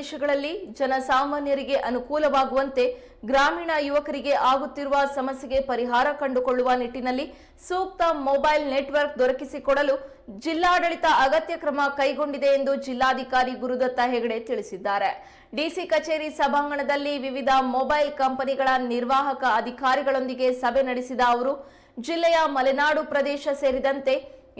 ಪ್ರದೇಶಗಳಲ್ಲಿ ಜನಸಾಮಾನ್ಯರಿಗೆ ಅನುಕೂಲವಾಗುವಂತೆ ಗ್ರಾಮೀಣ ಯುವಕರಿಗೆ ಆಗುತ್ತಿರುವ ಸಮಸ್ಯೆಗೆ ಪರಿಹಾರ ಕಂಡುಕೊಳ್ಳುವ ನಿಟ್ಟಿನಲ್ಲಿ ಸೂಕ್ತ ಮೊಬೈಲ್ ನೆಟ್ವರ್ಕ್ ದೊರಕಿಸಿಕೊಡಲು ಜಿಲ್ಲಾಡಳಿತ ಅಗತ್ಯ ಕ್ರಮ ಕೈಗೊಂಡಿದೆ ಎಂದು ಜಿಲ್ಲಾಧಿಕಾರಿ ಗುರುದತ್ತ ಹೆಗಡೆ ತಿಳಿಸಿದ್ದಾರೆ. ಡಿಸಿ ಕಚೇರಿ ಸಭಾಂಗಣದಲ್ಲಿ ವಿವಿಧ ಮೊಬೈಲ್ ಕಂಪನಿಗಳ ನಿರ್ವಾಹಕ ಅಧಿಕಾರಿಗಳೊಂದಿಗೆ ಸಭೆ ನಡೆಸಿದ ಅವರು, ಜಿಲ್ಲೆಯ ಮಲೆನಾಡು ಪ್ರದೇಶ ಸೇರಿದಂತೆ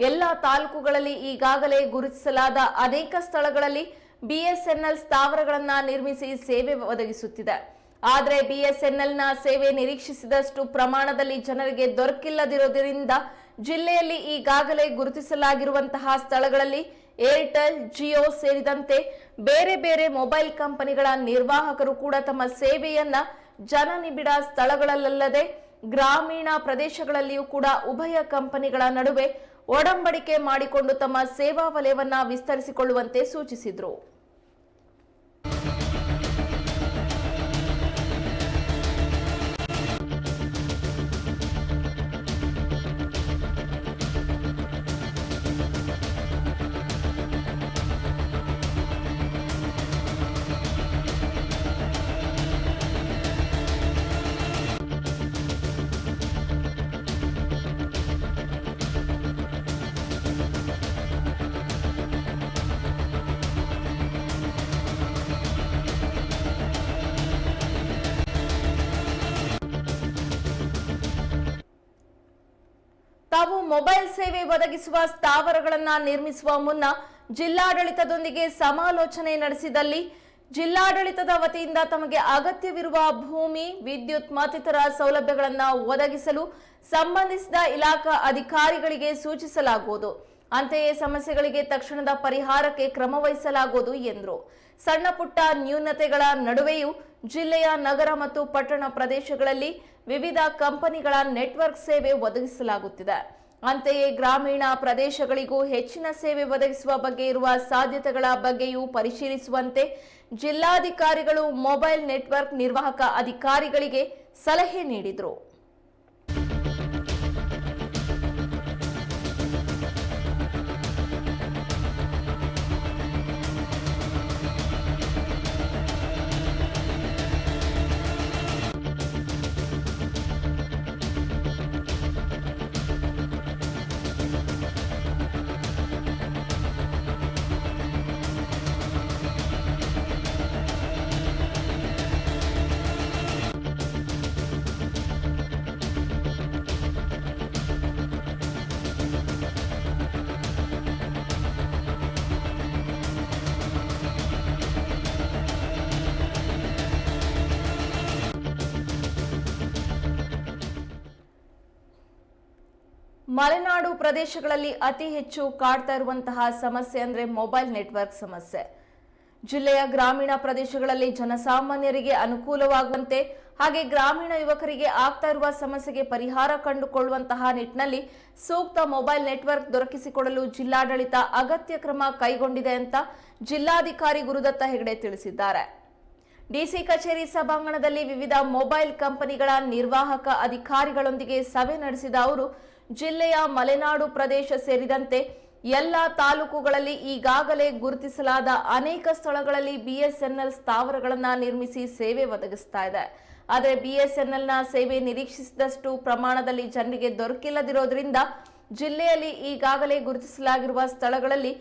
ಎಲ್ಲ ತಾಲೂಕುಗಳಲ್ಲಿ ಈಗಾಗಲೇ ಗುರುತಿಸಲಾದ ಅನೇಕ ಸ್ಥಳಗಳಲ್ಲಿ ಬಿಎಸ್ಎನ್ಎಲ್ ಸ್ಥಾವರಗಳನ್ನು ನಿರ್ಮಿಸಿ ಸೇವೆ ಒದಗಿಸುತ್ತಿದೆ. ಆದರೆ ಬಿಎಸ್ಎನ್ಎಲ್ನ ಸೇವೆ ನಿರೀಕ್ಷಿಸಿದಷ್ಟು ಪ್ರಮಾಣದಲ್ಲಿ ಜನರಿಗೆ ದೊರಕಿಲ್ಲದಿರುವುದರಿಂದ ಜಿಲ್ಲೆಯಲ್ಲಿ ಈಗಾಗಲೇ ಗುರುತಿಸಲಾಗಿರುವಂತಹ ಸ್ಥಳಗಳಲ್ಲಿ ಏರ್ಟೆಲ್, ಜಿಯೋ ಸೇರಿದಂತೆ ಬೇರೆ ಬೇರೆ ಮೊಬೈಲ್ ಕಂಪನಿಗಳ ನಿರ್ವಾಹಕರು ಕೂಡ ತಮ್ಮ ಸೇವೆಯನ್ನ ಜನನಿಬಿಡ ಸ್ಥಳಗಳಲ್ಲದೆ ಗ್ರಾಮೀಣ ಪ್ರದೇಶಗಳಲ್ಲಿಯೂ ಕೂಡ ಉಭಯ ಕಂಪನಿಗಳ ನಡುವೆ ಒಡಂಬಡಿಕೆ ಮಾಡಿಕೊಂಡು ತಮ್ಮ ಸೇವಾ ವಲಯವನ್ನ ವಿಸ್ತರಿಸಿಕೊಳ್ಳುವಂತೆ ಸೂಚಿಸಿದರು. ತಾವು ಮೊಬೈಲ್ ಸೇವೆ ಒದಗಿಸುವ ಸ್ಥಾವರಗಳನ್ನ ನಿರ್ಮಿಸುವ ಮುನ್ನ ಜಿಲ್ಲಾಡಳಿತದೊಂದಿಗೆ ಸಮಾಲೋಚನೆ ನಡೆಸಿದಲ್ಲಿ ಜಿಲ್ಲಾಡಳಿತದ ವತಿಯಿಂದ ತಮಗೆ ಅಗತ್ಯವಿರುವ ಭೂಮಿ, ವಿದ್ಯುತ್ ಮತ್ತಿತರ ಸೌಲಭ್ಯಗಳನ್ನು ಒದಗಿಸಲು ಸಂಬಂಧಿಸಿದ ಇಲಾಖಾ ಅಧಿಕಾರಿಗಳಿಗೆ ಸೂಚಿಸಲಾಗುವುದು. ಅಂತೆಯೇ ಸಮಸ್ಯೆಗಳಿಗೆ ತಕ್ಷಣದ ಪರಿಹಾರಕ್ಕೆ ಕ್ರಮ ವಹಿಸಲಾಗುವುದು ಎಂದರು. ಸಣ್ಣ ಪುಟ್ಟ ನ್ಯೂನತೆಗಳ ನಡುವೆಯೂ ಜಿಲ್ಲೆಯ ನಗರ ಮತ್ತು ಪಟ್ಟಣ ಪ್ರದೇಶಗಳಲ್ಲಿ ವಿವಿಧ ಕಂಪನಿಗಳ ನೆಟ್ವರ್ಕ್ ಸೇವೆ ಒದಗಿಸಲಾಗುತ್ತಿದೆ. ಅಂತೆಯೇ ಗ್ರಾಮೀಣ ಪ್ರದೇಶಗಳಿಗೂ ಹೆಚ್ಚಿನ ಸೇವೆ ಒದಗಿಸುವ ಬಗ್ಗೆ ಇರುವ ಸಾಧ್ಯತೆಗಳ ಬಗ್ಗೆಯೂ ಪರಿಶೀಲಿಸುವಂತೆ ಜಿಲ್ಲಾಧಿಕಾರಿಗಳು ಮೊಬೈಲ್ ನೆಟ್ವರ್ಕ್ ನಿರ್ವಾಹಕ ಅಧಿಕಾರಿಗಳಿಗೆ ಸಲಹೆ ನೀಡಿದರು. ಮಲೆನಾಡು ಪ್ರದೇಶಗಳಲ್ಲಿ ಅತಿ ಹೆಚ್ಚು ಕಾಡ್ತಾ ಇರುವಂತಹ ಸಮಸ್ಯೆ ಅಂದ್ರೆ ಮೊಬೈಲ್ ನೆಟ್ವರ್ಕ್ ಸಮಸ್ಯೆ. ಜಿಲ್ಲೆಯ ಗ್ರಾಮೀಣ ಪ್ರದೇಶಗಳಲ್ಲಿ ಜನಸಾಮಾನ್ಯರಿಗೆ ಅನುಕೂಲವಾಗುವಂತೆ, ಹಾಗೆ ಗ್ರಾಮೀಣ ಯುವಕರಿಗೆ ಆಗ್ತಾ ಇರುವ ಸಮಸ್ಯೆಗೆ ಪರಿಹಾರ ಕಂಡುಕೊಳ್ಳುವಂತಹ ನಿಟ್ಟಿನಲ್ಲಿ ಸೂಕ್ತ ಮೊಬೈಲ್ ನೆಟ್ವರ್ಕ್ ದೊರಕಿಸಿಕೊಡಲು ಜಿಲ್ಲಾಡಳಿತ ಅಗತ್ಯ ಕ್ರಮ ಕೈಗೊಂಡಿದೆ ಅಂತ ಜಿಲ್ಲಾಧಿಕಾರಿ ಗುರುದತ್ತ ಹೆಗಡೆ ತಿಳಿಸಿದ್ದಾರೆ. ಡಿಸಿ ಕಚೇರಿ ಸಭಾಂಗಣದಲ್ಲಿ ವಿವಿಧ ಮೊಬೈಲ್ ಕಂಪನಿಗಳ ನಿರ್ವಾಹಕ ಅಧಿಕಾರಿಗಳೊಂದಿಗೆ ಸಭೆ ನಡೆಸಿದ ಅವರು ಜಿಲ್ಲೆಯ ಮಲೆನಾಡು ಪ್ರದೇಶ ಸೇರಿದಂತೆ ಎಲ್ಲ ತಾಲೂಕುಗಳಲ್ಲಿ ಈಗಾಗಲೇ ಗುರುತಿಸಲಾದ ಅನೇಕ ಸ್ಥಳಗಳಲ್ಲಿ ಬಿಎಸ್ಎನ್ಎಲ್ ಸ್ಥಾವರಗಳನ್ನು ನಿರ್ಮಿಸಿ ಸೇವೆ ಒದಗಿಸ್ತಾ ಇದೆ. ಆದರೆ ಬಿಎಸ್ಎನ್ಎಲ್ನ ಸೇವೆ ನಿರೀಕ್ಷಿಸಿದಷ್ಟು ಪ್ರಮಾಣದಲ್ಲಿ ಜನರಿಗೆ ದೊರಕಿಲ್ಲದಿರೋದ್ರಿಂದ ಜಿಲ್ಲೆಯಲ್ಲಿ ಈಗಾಗಲೇ ಗುರುತಿಸಲಾಗಿರುವ ಸ್ಥಳಗಳಲ್ಲಿ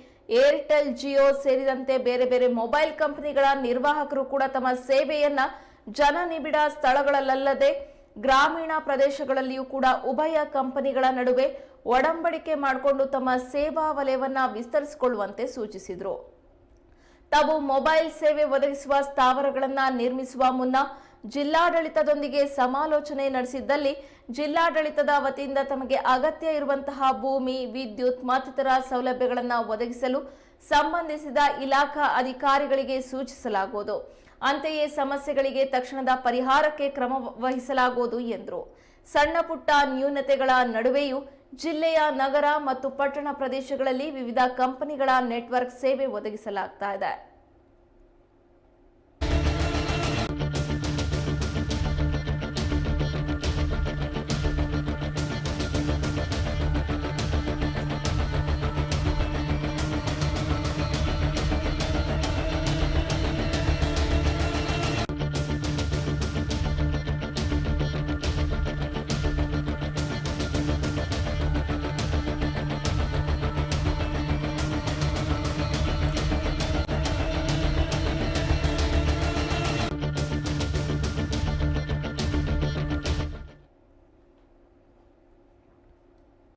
ಏರ್ಟೆಲ್ ಜಿಯೋ ಸೇರಿದಂತೆ ಬೇರೆ ಬೇರೆ ಮೊಬೈಲ್ ಕಂಪನಿಗಳ ನಿರ್ವಾಹಕರು ಕೂಡ ತಮ್ಮ ಸೇವೆಯನ್ನ ಜನನಿಬಿಡ ಸ್ಥಳಗಳಲ್ಲದೆ ಗ್ರಾಮೀಣ ಪ್ರದೇಶಗಳಲ್ಲಿಯೂ ಕೂಡ ಉಭಯ ಕಂಪನಿಗಳ ನಡುವೆ ಒಡಂಬಡಿಕೆ ಮಾಡಿಕೊಂಡು ತಮ್ಮ ಸೇವಾ ವಲಯವನ್ನ ವಿಸ್ತರಿಸಿಕೊಳ್ಳುವಂತೆ ಸೂಚಿಸಿದರು. ತಾವು ಮೊಬೈಲ್ ಸೇವೆ ಒದಗಿಸುವ ಸ್ಥಾವರಗಳನ್ನು ನಿರ್ಮಿಸುವ ಮುನ್ನ ಜಿಲ್ಲಾಡಳಿತದೊಂದಿಗೆ ಸಮಾಲೋಚನೆ ನಡೆಸಿದ್ದಲ್ಲಿ ಜಿಲ್ಲಾಡಳಿತದ ವತಿಯಿಂದ ತಮಗೆ ಅಗತ್ಯ ಇರುವಂತಹ ಭೂಮಿ, ವಿದ್ಯುತ್ ಮತ್ತಿತರ ಸೌಲಭ್ಯಗಳನ್ನು ಒದಗಿಸಲು ಸಂಬಂಧಿಸಿದ ಇಲಾಖಾ ಅಧಿಕಾರಿಗಳಿಗೆ ಸೂಚಿಸಲಾಗುವುದು. ಅಂತೆಯೇ ಸಮಸ್ಯೆಗಳಿಗೆ ತಕ್ಷಣದ ಪರಿಹಾರಕ್ಕೆ ಕ್ರಮ ವಹಿಸಲಾಗುವುದು ಎಂದರು. ಸಣ್ಣ ಪುಟ್ಟ ನ್ಯೂನತೆಗಳ ನಡುವೆಯೂ ಜಿಲ್ಲೆಯ ನಗರ ಮತ್ತು ಪಟ್ಟಣ ಪ್ರದೇಶಗಳಲ್ಲಿ ವಿವಿಧ ಕಂಪನಿಗಳ ನೆಟ್ವರ್ಕ್ ಸೇವೆ ಒದಗಿಸಲಾಗ್ತಾ ಇದೆ.